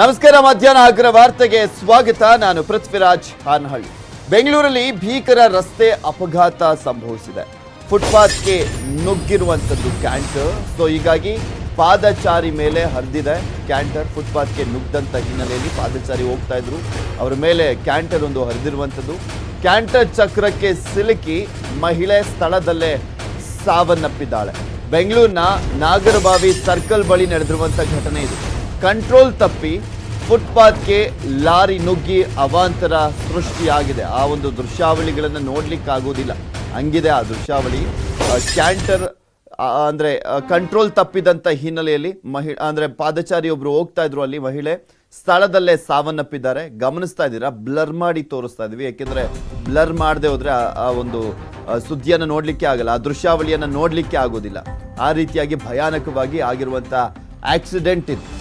ನಮಸ್ಕಾರ, ಮಧ್ಯಾಹ್ನ ಅಗ್ರ ವಾರ್ತೆಗೆ ಸ್ವಾಗತ. ನಾನು ಪೃಥ್ವಿರಾಜ್ ಹಾನಹಳ್ಳಿ. ಬೆಂಗಳೂರಲ್ಲಿ ಭೀಕರ ರಸ್ತೆ ಅಪಘಾತ ಸಂಭವಿಸಿದೆ. ಫುಟ್ಪಾತ್ಗೆ ನುಗ್ಗಿರುವಂಥದ್ದು ಕ್ಯಾಂಟರ್. ಸೊ ಹೀಗಾಗಿ ಪಾದಚಾರಿ ಮೇಲೆ ಹರಿದಿದೆ ಕ್ಯಾಂಟರ್. ಫುಟ್ಪಾತ್ಗೆ ನುಗ್ಗದಂತ ಹಿನ್ನೆಲೆಯಲ್ಲಿ ಪಾದಚಾರಿ ಹೋಗ್ತಾ ಇದ್ರು. ಅವರ ಮೇಲೆ ಕ್ಯಾಂಟರ್ ಒಂದು ಹರಿದಿರುವಂಥದ್ದು. ಕ್ಯಾಂಟರ್ ಚಕ್ರಕ್ಕೆ ಸಿಲುಕಿ ಮಹಿಳೆ ಸ್ಥಳದಲ್ಲೇ ಸಾವನ್ನಪ್ಪಿದ್ದಾಳೆ. ಬೆಂಗಳೂರಿನ ನಾಗರಬಾವಿ ಸರ್ಕಲ್ ಬಳಿ ನಡೆದಿರುವಂಥ ಘಟನೆ ಇದು. ಕಂಟ್ರೋಲ್ ತಪ್ಪಿ ಫುಟ್ಪಾತ್ಗೆ ಲಾರಿ ನುಗ್ಗಿ ಅವಾಂತರ ಸೃಷ್ಟಿಯಾಗಿದೆ. ಆ ಒಂದು ದೃಶ್ಯಾವಳಿಗಳನ್ನು ನೋಡ್ಲಿಕ್ಕಾಗೋದಿಲ್ಲ. ಹಂಗಿದೆ ಆ ದೃಶ್ಯಾವಳಿ. ಕ್ಯಾಂಟರ್ ಅಂದರೆ ಕಂಟ್ರೋಲ್ ತಪ್ಪಿದಂತ ಹಿನ್ನೆಲೆಯಲ್ಲಿ ಮಹಿ, ಅಂದ್ರೆ ಪಾದಚಾರಿ ಒಬ್ಬರು ಹೋಗ್ತಾ ಇದ್ರು ಅಲ್ಲಿ ಮಹಿಳೆ. ಸ್ಥಳದಲ್ಲೇ ಸಾವನ್ನಪ್ಪಿದ್ದಾರೆ. ಗಮನಿಸ್ತಾ ಇದ್ದೀರಾ? ಬ್ಲರ್ ಮಾಡಿ ತೋರಿಸ್ತಾ ಇದೀವಿ ಯಾಕೆಂದ್ರೆ ಬ್ಲರ್ ಮಾಡದೆ ಹೋದರೆ ಆ- ಒಂದು ಸುದ್ದಿಯನ್ನು ನೋಡಲಿಕ್ಕೆ ಆಗಲ್ಲ. ಆ ದೃಶ್ಯಾವಳಿಯನ್ನ ನೋಡಲಿಕ್ಕೆ ಆಗೋದಿಲ್ಲ. ಆ ರೀತಿಯಾಗಿ ಭಯಾನಕವಾಗಿ ಆಗಿರುವಂತ ಆಕ್ಸಿಡೆಂಟ್ ಇದು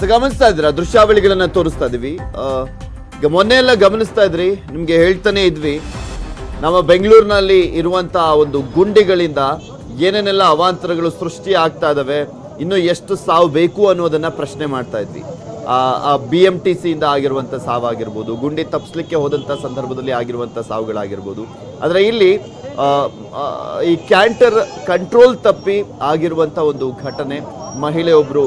ಸೊ ಗಮನಿಸ್ತಾ ಇದ್ದೀರಾ? ದೃಶ್ಯಾವಳಿಗಳನ್ನ ತೋರಿಸ್ತಾ ಇದೀವಿ. ಮೊನ್ನೆ ಎಲ್ಲ ಗಮನಿಸ್ತಾ ಇದ್ರಿ, ನಿಮ್ಗೆ ಹೇಳ್ತಾನೆ ಇದ್ವಿ. ನಮ್ಮ ಬೆಂಗಳೂರಿನಲ್ಲಿ ಇರುವಂತ ಒಂದು ಗುಂಡಿಗಳಿಂದ ಏನೇನೆಲ್ಲ ಅವಾಂತರಗಳು ಸೃಷ್ಟಿ ಆಗ್ತಾ ಇದಾವೆ, ಇನ್ನು ಎಷ್ಟು ಸಾವು ಬೇಕು ಅನ್ನೋದನ್ನ ಪ್ರಶ್ನೆ ಮಾಡ್ತಾ ಇದ್ವಿ. ಆ ಬಿ ಎಂ ಟಿ ಸಿಯಿಂದ ಆಗಿರುವಂಥ ಸಾವಾಗಿರ್ಬೋದು, ಗುಂಡಿ ತಪ್ಪಿಸ್ಲಿಕ್ಕೆ ಹೋದಂಥ ಸಂದರ್ಭದಲ್ಲಿ ಆಗಿರುವಂಥ ಸಾವುಗಳಾಗಿರ್ಬೋದು. ಆದರೆ ಇಲ್ಲಿ ಈ ಕ್ಯಾಂಟರ್ ಕಂಟ್ರೋಲ್ ತಪ್ಪಿ ಆಗಿರುವಂಥ ಒಂದು ಘಟನೆ ಮಹಿಳೆಯೊಬ್ಬರು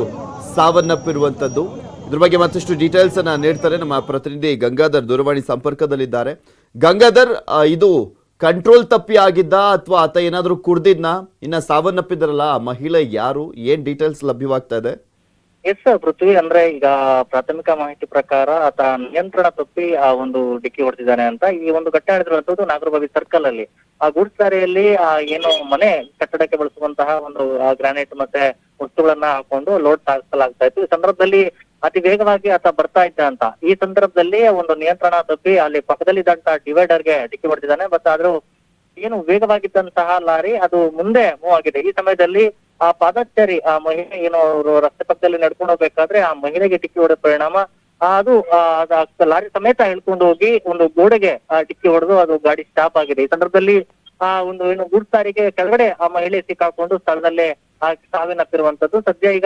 ಸಾವನ್ನಪ್ಪಿರುವಂಥದ್ದು ಇದ್ರ ಬಗ್ಗೆ ಮತ್ತಷ್ಟು ಡೀಟೇಲ್ಸ್ ಅನ್ನ ನೀಡ್ತಾರೆ ನಮ್ಮ ಪ್ರತಿನಿಧಿ ಗಂಗಾಧರ್ ದೂರವಾಣಿ ಸಂಪರ್ಕದಲ್ಲಿದ್ದಾರೆ. ಗಂಗಾಧರ್ ಇದು ಕಂಟ್ರೋಲ್ ತಪ್ಪಿ ಆಗಿದ್ದ ಅಥವಾ ಆತ ಏನಾದರೂ ಕುಡ್ದಿದ್ನ, ಇನ್ನ ಸಾವನ್ನಪ್ಪಿದ್ರಲ್ಲ ಮಹಿಳೆ ಯಾರು, ಏನ್ ಡೀಟೇಲ್ಸ್ ಲಭ್ಯವಾಗ್ತಾ ಇದೆ? ಎಸ್ ಪೃಥ್ವಿ, ಅಂದ್ರೆ ಈಗ ಪ್ರಾಥಮಿಕ ಮಾಹಿತಿ ಪ್ರಕಾರ ಆತ ನಿಯಂತ್ರಣ ತಪ್ಪಿ ಆ ಒಂದು ಡಿಕ್ಕಿ ಹೊಡೆದಿದ್ದಾನೆ ಅಂತ ಈ ಒಂದು ಘಟನೆ ನಡೆದಿರುವಂತದ್ದು ನಾಗರಬಾವಿ ಸರ್ಕಲ್ ಅಲ್ಲಿ. ಆ ಗೂಡ್ಸ್ ಲಾರಿಯಲ್ಲಿ ಆ ಏನು ಮನೆ ಕಟ್ಟಡಕ್ಕೆ ಬಳಸುವಂತಹ ಒಂದು ಗ್ರಾನೈಟ್ ಮತ್ತೆ ವಸ್ತುಗಳನ್ನ ಹಾಕೊಂಡು ಲೋಡ್ ಸಾಗಿಸಲಾಗ್ತಾ ಇತ್ತು. ಈ ಸಂದರ್ಭದಲ್ಲಿ ಅತಿ ವೇಗವಾಗಿ ಆತ ಬರ್ತಾ ಇದ್ದ ಅಂತ. ಈ ಸಂದರ್ಭದಲ್ಲಿ ಒಂದು ನಿಯಂತ್ರಣ ತಪ್ಪಿ ಅಲ್ಲಿ ಪಕ್ಕದಲ್ಲಿದ್ದಂತಹ ಡಿವೈಡರ್ಗೆ ಡಿಕ್ಕಿ ಹೊಡೆದಿದ್ದಾನೆ. ಬಟ್ ಆದ್ರೂ ಏನು ವೇಗವಾಗಿದ್ದಂತಹ ಲಾರಿ ಅದು ಮುಂದೆ ಮೂವ್ ಆಗಿದೆ. ಈ ಸಮಯದಲ್ಲಿ ಆ ಪಾದಚಾರಿ, ಆ ಮಹಿಳೆ ಏನು ಅವರು ರಸ್ತೆ ಪಕ್ಕದಲ್ಲಿ ನಡ್ಕೊಂಡು ಹೋಗ್ಬೇಕಾದ್ರೆ ಆ ಮಹಿಳೆಗೆ ಡಿಕ್ಕಿ ಹೊಡೆದ ಪರಿಣಾಮ ಅದು ಲಾರಿ ಸಮೇತ ಹೇಳ್ಕೊಂಡು ಹೋಗಿ ಒಂದು ಗೋಡೆಗೆ ಡಿಕ್ಕಿ ಹೊಡೆದು ಅದು ಗಾಡಿ ಸ್ಟಾಪ್ ಆಗಿದೆ. ಈ ಸಂದರ್ಭದಲ್ಲಿ, ಆ, ಒಂದು ಏನು ಗುಡ್ ಸಾರಿಗೆ ಕೆಳಗಡೆ ಆ ಮಹಿಳೆ ಸಿಕ್ಕಾಕೊಂಡು ಸ್ಥಳದಲ್ಲೇ ಆ ಸಾವಿನಪ್ಪಿರುವಂತದ್ದು ಸದ್ಯ ಈಗ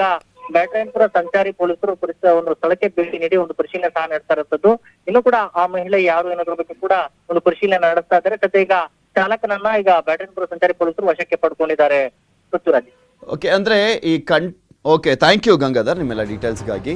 ಬ್ಯಾಟರಾಯನ್ಪುರ ಸಂಚಾರಿ ಪೊಲೀಸರು ಒಂದು ಸ್ಥಳಕ್ಕೆ ಭೇಟಿ ನೀಡಿ ಒಂದು ಪರಿಶೀಲನೆ ಸಹ ನಡೆಸ್ತಾ ಇರುವಂತದ್ದು. ಇನ್ನು ಕೂಡ ಆ ಮಹಿಳೆ ಯಾರು ಅನ್ನೋದ್ರ ಬಗ್ಗೆ ಕೂಡ ಒಂದು ಪರಿಶೀಲನೆ ನಡೆಸ್ತಾ ಇದ್ದಾರೆ. ಸದ್ಯ ಈಗ ಚಾಲಕನನ್ನ ಈಗ ಬ್ಯಾಟರಾಯನ್ಪುರ ಸಂಚಾರಿ ಪೊಲೀಸರು ವಶಕ್ಕೆ ಪಡ್ಕೊಂಡಿದ್ದಾರೆ. ಪೃಥ್ವಿರಾಜ್. ಓಕೆ ಅಂದರೆ ಈ ಕಣ್ ಓಕೆ ಥ್ಯಾಂಕ್ ಯು ಗಂಗಾಧರ್ ನಿಮ್ಮೆಲ್ಲ ಡೀಟೇಲ್ಸ್ಗಾಗಿ